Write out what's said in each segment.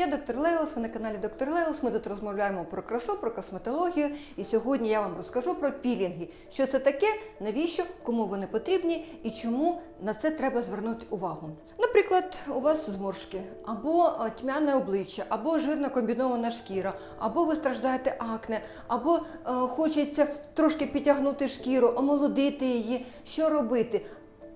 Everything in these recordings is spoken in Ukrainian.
Я доктор Леус, ви на каналі Доктор Леус. Ми тут розмовляємо про красу, про косметологію. І сьогодні я вам розкажу про пілінги. Що це таке, навіщо, кому вони потрібні і чому на це треба звернути увагу. Наприклад, у вас зморшки, або е, тьмяне обличчя, або жирно комбінована шкіра, або ви страждаєте акне, або е, хочеться трошки підтягнути шкіру, омолодити її. Що робити?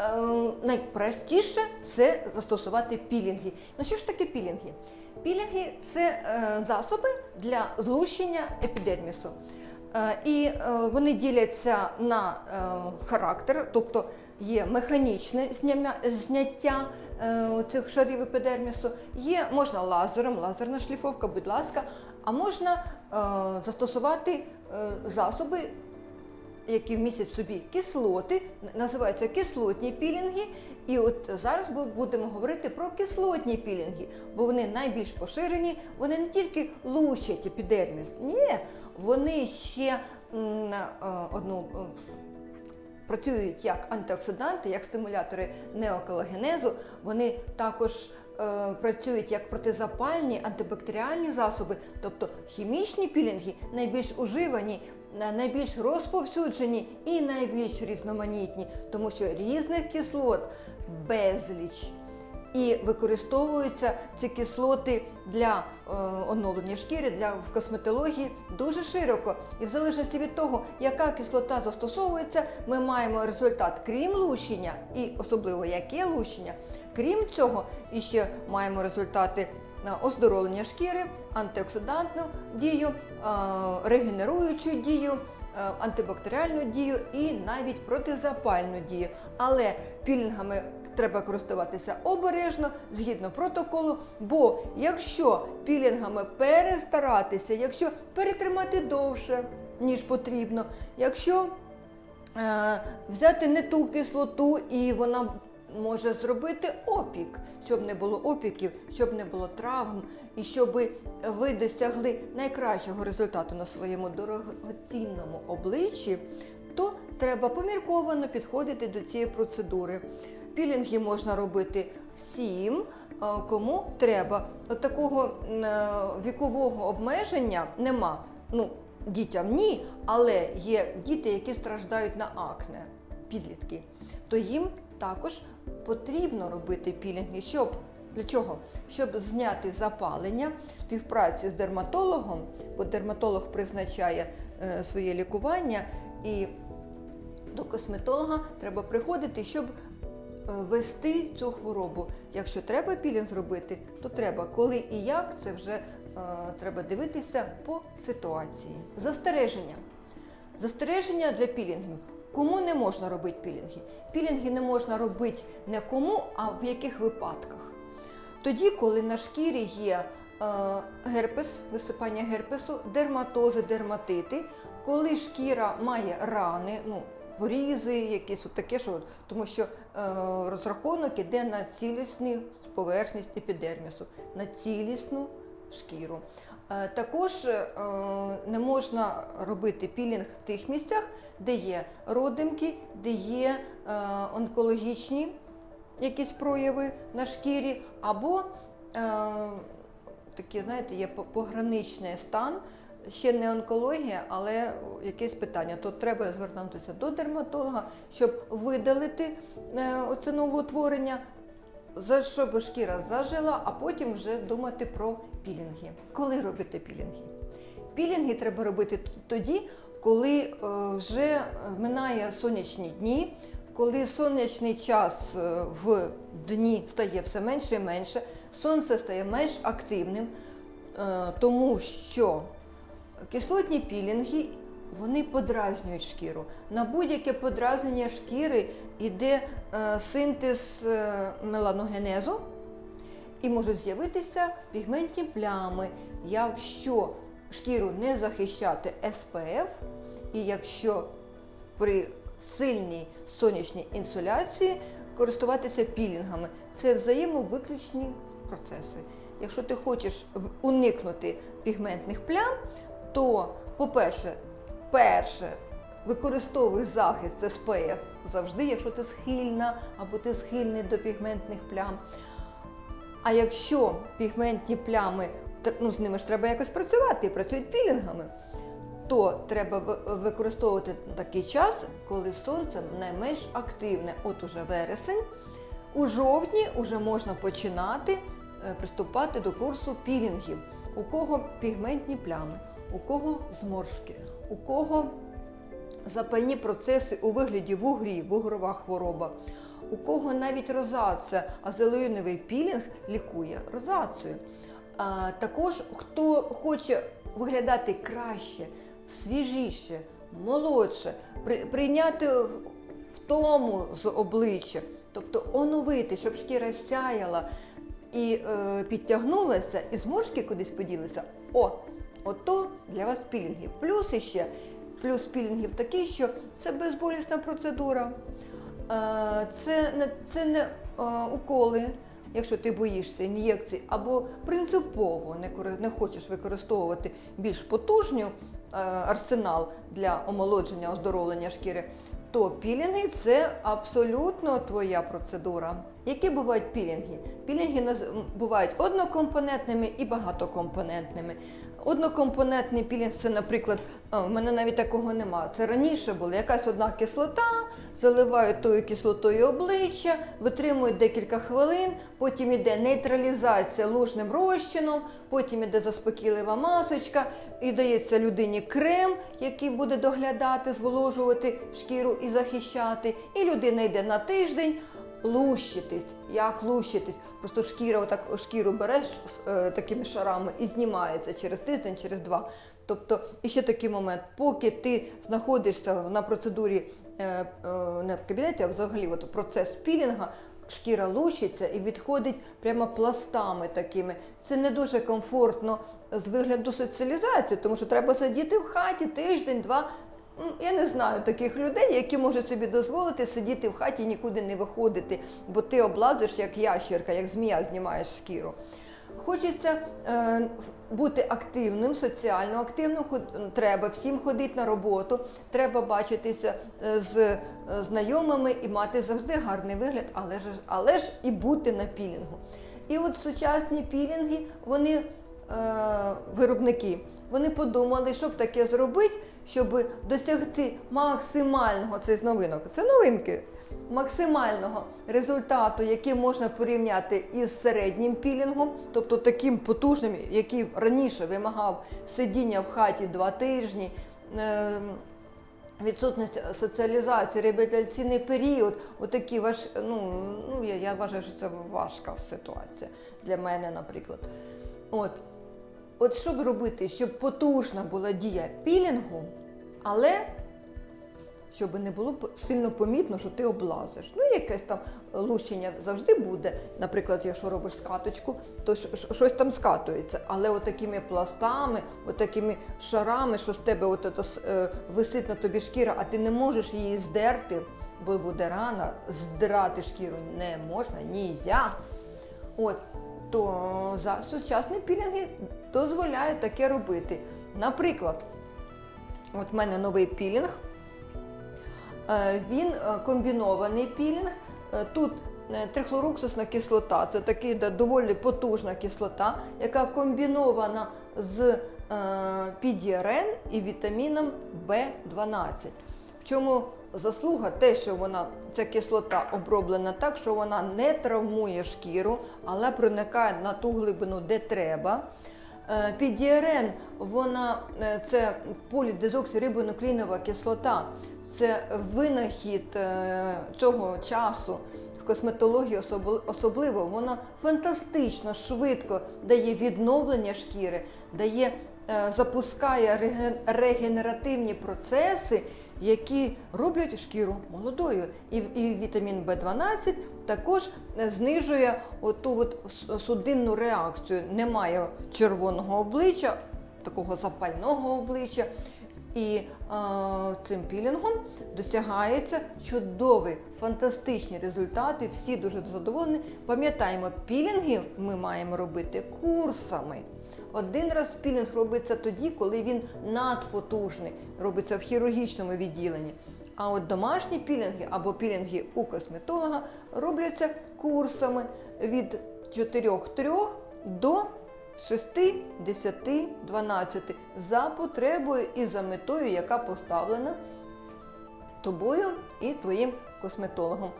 Е, найпростіше це застосувати пілінги. Ну що ж таке пілінги? Пілінги це е, засоби для злущення епідермісу. Е, і е, вони діляться на характер, тобто є механічне зняття цих шарів епідермісу, є можна лазером, лазерна шліфовка, будь ласка, а можна застосувати засоби які містять в собі кислоти, називаються кислотні пілінги. І от зараз ми будемо говорити про кислотні пілінги, бо вони найбільш поширені, вони не тільки лущать епідерміс, ні, вони ще е, одну. е, Працюють як антиоксиданти, як стимулятори неоколагенезу. Вони також е, працюють як протизапальні антибактеріальні засоби, тобто хімічні пілінги найбільш уживані, найбільш розповсюджені і найбільш різноманітні, тому що різних кислот безліч. І використовуються ці кислоти для е, оновлення шкіри, для в косметології дуже широко. І в залежності від того, яка кислота застосовується, ми маємо результат, крім лущення, і особливо яке лущення. Крім цього, іще маємо результати на оздоровлення шкіри, антиоксидантну дію, е, регенеруючу дію. Е, Антибактеріальну дію і навіть протизапальну дію. Але пілінгами треба користуватися обережно згідно протоколу. Бо якщо пілінгами перестаратися, якщо перетримати довше, ніж потрібно, якщо е, взяти не ту кислоту і вона може зробити опік, щоб не було опіків, щоб не було травм, і щоб ви досягли найкращого результату на своєму дорогоцінному обличчі, то треба помірковано підходити до цієї процедури. Пілінги можна робити всім, е, кому треба. От такого е, вікового обмеження нема. Ну, дітям ні, але є діти, які страждають на акне, підлітки, то їм також потрібно робити пілінги, щоб для чого? Щоб зняти запалення співпраці з дерматологом, бо дерматолог призначає е, своє лікування, і до косметолога треба приходити, щоб е, вести цю хворобу. Якщо треба пілінг зробити, то треба. Коли і як, це вже е, треба дивитися по ситуації. Застереження. Застереження для пілінгів. Кому не можна робити пілінги? Пілінги не можна робити не кому, а в яких випадках. Тоді, коли на шкірі є е, герпес, висипання герпесу, дерматози, дерматити, коли шкіра має рани, ну, порізи, якісь от таке, що, тому що е, розрахунок іде на цілісну поверхність епідермісу, на цілісну шкіру. Е, Також е, не можна робити пілінг в тих місцях, де є родимки, де є е, онкологічні якісь прояви на шкірі, або такі, знаєте, є пограничний стан, ще не онкологія, але якесь питання. То треба звернутися до дерматолога, щоб видалити оце новоутворення, щоб шкіра зажила, а потім вже думати про пілінги. Коли робити пілінги? Пілінги треба робити тоді, коли е, вже минає сонячні дні, коли сонячний час е, в дні стає все менше і менше, сонце стає менш активним, е, тому що кислотні пілінги вони подразнюють шкіру. На будь-яке подразнення шкіри йде е, синтез е, меланогенезу, і можуть з'явитися пігментні плями, якщо шкіру не захищати SPF, і якщо при сильній сонячній інсоляції користуватися пілінгами. Це взаємовиключні процеси. Якщо ти хочеш уникнути пігментних плям, то, по-перше, перше, використовуй захист SPF завжди, якщо ти схильна або ти схильний до пігментних плям. А якщо пігментні плями, ну з ними ж треба якось працювати, працюють пілінгами, то треба використовувати такий час, коли сонце найменш активне. От уже вересень. У жовтні вже можна починати е, приступати до курсу пілінгів. У кого пігментні плями, у кого зморшки, у кого запальні процеси у вигляді вугрі, вугрова хвороба. У кого навіть розація, а зеленовий пілінг лікує розацію. А, також хто хоче виглядати краще, свіжіше, молодше, при, прийняти втому з обличчя, тобто оновити, щоб шкіра сяяла і е, підтягнулася, і зморшки кудись поділися. О, ото для вас пілінги. Плюс іще, плюс пілінгів такий, що це безболісна процедура. Е, Це не, це не е, уколи, якщо ти боїшся ін'єкцій, або принципово не, хочеш використовувати більш потужню е, арсенал для омолодження, оздоровлення шкіри, то пілінги це абсолютно твоя процедура. Які бувають пілінги? Пілінги бувають однокомпонентними і багатокомпонентними. Однокомпонентний пілінг це, наприклад, в мене навіть такого нема. Це раніше була якась одна кислота, заливають тою кислотою обличчя, витримують декілька хвилин, потім іде нейтралізація лужним розчином, потім іде заспокійлива масочка, і дається людині крем, який буде доглядати, зволожувати шкіру і захищати. І людина йде на тиждень. Лущитись, як лущитись? Просто шкіра, отак шкіру береш е, такими шарами і знімається через тиждень, через два. Тобто, і ще такий момент, поки ти знаходишся на процедурі е, е, не в кабінеті, а взагалі от процес пілінга, шкіра лущиться і відходить прямо пластами такими. Це не дуже комфортно з вигляду соціалізації, тому що треба сидіти в хаті тиждень-два. Я не знаю таких людей, які можуть собі дозволити сидіти в хаті і нікуди не виходити, бо ти облазиш як ящерка, як змія знімаєш шкіру. Хочеться е, бути активним, соціально активним. Треба всім ходити на роботу, треба бачитися е, з е, знайомими і мати завжди гарний вигляд, але ж, але ж і бути на пілінгу. І от сучасні пілінги, вони е, виробники, вони подумали, щоб таке зробити, щоб досягти максимального це з новинок. Це новинки. Максимального результату, який можна порівняти із середнім пілінгом, тобто таким потужним, який раніше вимагав сидіння в хаті два тижні, е, відсутність соціалізації, реабілітаційний період, отакі важ, ну, ну я, я вважаю, що це важка ситуація для мене, наприклад. От. От що б робити, щоб потужна була дія пілінгу, але щоб не було сильно помітно, що ти облазиш. Ну, якесь там лущення завжди буде. Наприклад, якщо робиш скаточку, то щось там скатується. Але отакими пластами, отакими шарами, що з тебе от ето е, висить на тобі шкіра, а ти не можеш її здерти, бо буде рана, здирати шкіру не можна, нізя. От, то за сучасні пілінги дозволяють таке робити. Наприклад, от в мене новий пілінг. Е, Він е, комбінований пілінг. Е, Тут трихлоруксусна кислота, це така доволі потужна кислота, яка комбінована з е, і вітаміном В12. В чому заслуга те, що вона ця кислота оброблена так, що вона не травмує шкіру, але проникає на ту глибину, де треба. Е, Підіарен, вона е, це полідезоксирибонуклеїнова кислота. Це винахід е, цього часу в косметології особливо. Вона фантастично швидко дає відновлення шкіри, дає, запускає регенеративні процеси, які роблять шкіру молодою. І, і вітамін В12 також е, знижує оту от судинну реакцію. Немає червоного обличчя, такого запального обличчя. І е, цим пілінгом досягається чудові, фантастичні результати. Всі дуже задоволені. Пам'ятаємо, пілінги ми маємо робити курсами. Один раз пілінг робиться тоді, коли він надпотужний, робиться в хірургічному відділенні. А от домашні пілінги або пілінги у косметолога робляться курсами від 4-3 до 6, 10, 12 за потребою і за метою, яка поставлена тобою і твоїм косметологом.